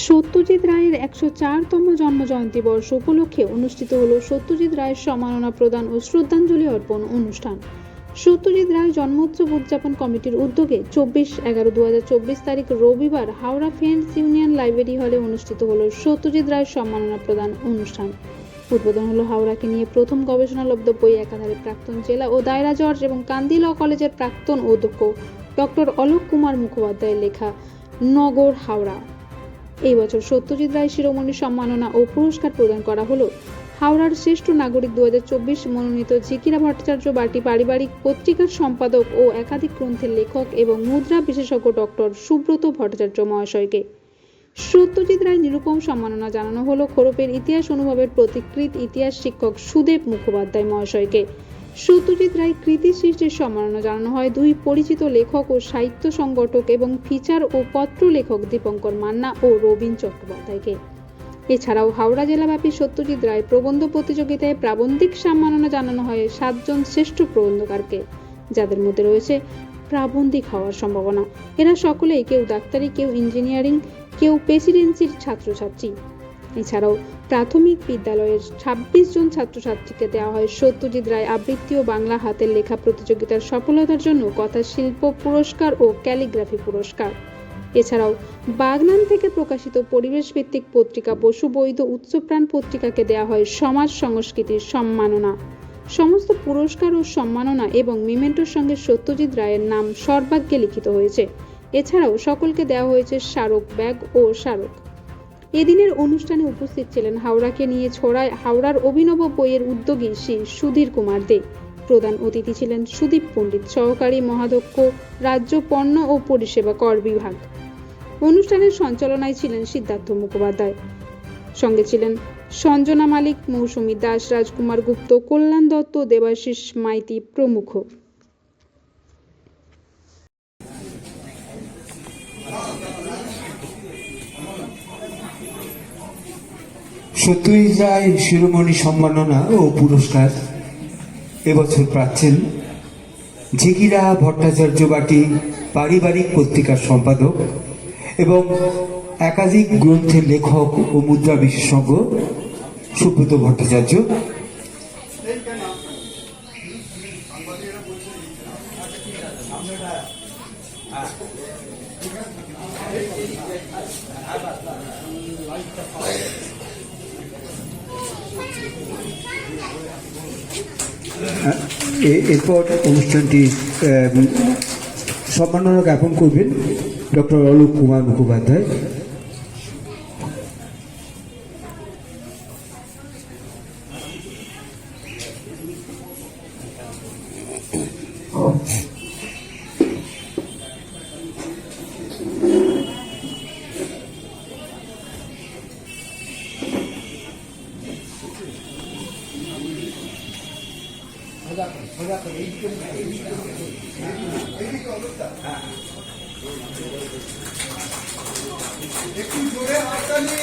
সত্যজিৎ রায়ের একশো চারতম জন্মজয়ন্তী বর্ষ উপলক্ষে অনুষ্ঠিত হল সত্যজিৎ রায়ের সম্মাননা প্রদান ও শ্রদ্ধাঞ্জলি অর্পণ অনুষ্ঠান। সত্যজিৎ রায় জন্মোৎসব উদযাপন কমিটির উদ্যোগে চব্বিশ এগারো দু তারিখ রবিবার হাওড়া ফ্রেন্ডস ইউনিয়ন লাইব্রেরি হলে অনুষ্ঠিত হলো সত্যজিৎ রায়ের সম্মাননা প্রদান অনুষ্ঠান। উদ্বোধন হলো হাওড়াকে নিয়ে প্রথম গবেষণালব্ধ বই একাধারে প্রাক্তন জেলা ও দায়রা জর্জ এবং কান্দি ল কলেজের প্রাক্তন অধ্যক্ষ ডক্টর অলোক কুমার মুখোপাধ্যায়ের লেখা নগর হাওড়া। এই বছর সত্যজিৎ রায় শিরোমণি সম্মাননা ও পুরস্কার প্রদান করা হলো। হাওড়ার শ্রেষ্ঠ নাগরিক দু হাজার চব্বিশ মনোনীত ঝিকিরা ভট্টাচার্য বাটি পারিবারিক পত্রিকার সম্পাদক ও একাধিক গ্রন্থের লেখক এবং মুদ্রা বিশেষজ্ঞ ডক্টর সুব্রত ভট্টাচার্য মহাশয়কে। সত্যজিৎ রায় নিরুপম সম্মাননা জানানো হলো খোরপের ইতিহাস অনুভবের প্রতিকৃত ইতিহাস শিক্ষক সুদেব মুখোপাধ্যায় মহাশয়কে। সত্যজিৎ রায় কৃতি সৃষ্টির সম্মাননা জানানো হয়। দুই পরিচিত লেখক ও সাহিত্য সংগঠক এবং ফিচার ও পত্র লেখক দীপঙ্কর মান্না ও রবীন চট্টোপাধ্যায়কে। এছাড়াও হাওড়া জেলাব্যাপী সত্যজিৎ রায় প্রবন্ধ প্রতিযোগিতায় প্রাবন্ধিক সম্মাননা জানানো হয় সাতজন শ্রেষ্ঠ প্রবন্ধকারকে, যাদের মধ্যে রয়েছে প্রাবন্ধিক হওয়ার সম্ভাবনা। এরা সকলেই কেউ ডাক্তারি, কেউ ইঞ্জিনিয়ারিং, কেউ প্রেসিডেন্সির ছাত্রছাত্রী। এছাড়াও প্রাথমিক বিদ্যালয়ের ছাব্বিশ জন ছাত্রছাত্রীকে দেওয়া হয় সত্যজিৎ রায় আবৃত্তি ও বাংলা হাতের লেখা প্রতিযোগিতার সফলতার জন্য কথা শিল্প পুরস্কার ও ক্যালিগ্রাফি পুরস্কার। এছাড়াও বাগনান থেকে প্রকাশিত পরিবেশ ভিত্তিক পত্রিকা বসু বৈধ উৎসপ্রাণ পত্রিকাকে দেওয়া হয় সমাজ সংস্কৃতির সম্মাননা। সমস্ত পুরস্কার ও সম্মাননা এবং মিমেন্টোর সঙ্গে সত্যজিৎ রায়ের নাম সর্বাগ্যে লিখিত হয়েছে। এছাড়াও সকলকে দেওয়া হয়েছে স্মারক ব্যাগ ও স্মারক। এদিনের অনুষ্ঠানে উপস্থিত ছিলেন হাওড়াকে নিয়ে ছড়ায় হাওড়ার অভিনব বইয়ের উদ্যোগী শ্রী সুধীর কুমার দে। প্রধান অতিথি ছিলেন সুদীপ পণ্ডিত সহকারী মহাধ্যক্ষ, রাজ্য পণ্য ও পরিষেবা কর বিভাগ। অনুষ্ঠানের সঞ্চালনায় ছিলেন সিদ্ধার্থ মুখোপাধ্যায়। সঙ্গে ছিলেন সঞ্জনা মালিক, মৌসুমী দাস, রাজকুমার গুপ্ত, কল্যাণ দত্ত, দেবাশিস মাইতি প্রমুখ। সত্যজিৎ রায় শিরোমণি সম্মাননা ও পুরস্কার। এবছর পাচ্ছেন ঝিকিরা ভট্টাচার্য বাটি পারিবারিক পত্রিকার সম্পাদক এবং একাধিক গ্রন্থের লেখক ও মুদ্রা বিশেষজ্ঞ সুব্রত ভট্টাচার্য। এ- এরপর অনুষ্ঠানটি সম্মাননা জ্ঞাপন করবেন ডক্টর অলোক কুমার মুখোপাধ্যায়। একটু জোরে হাততালি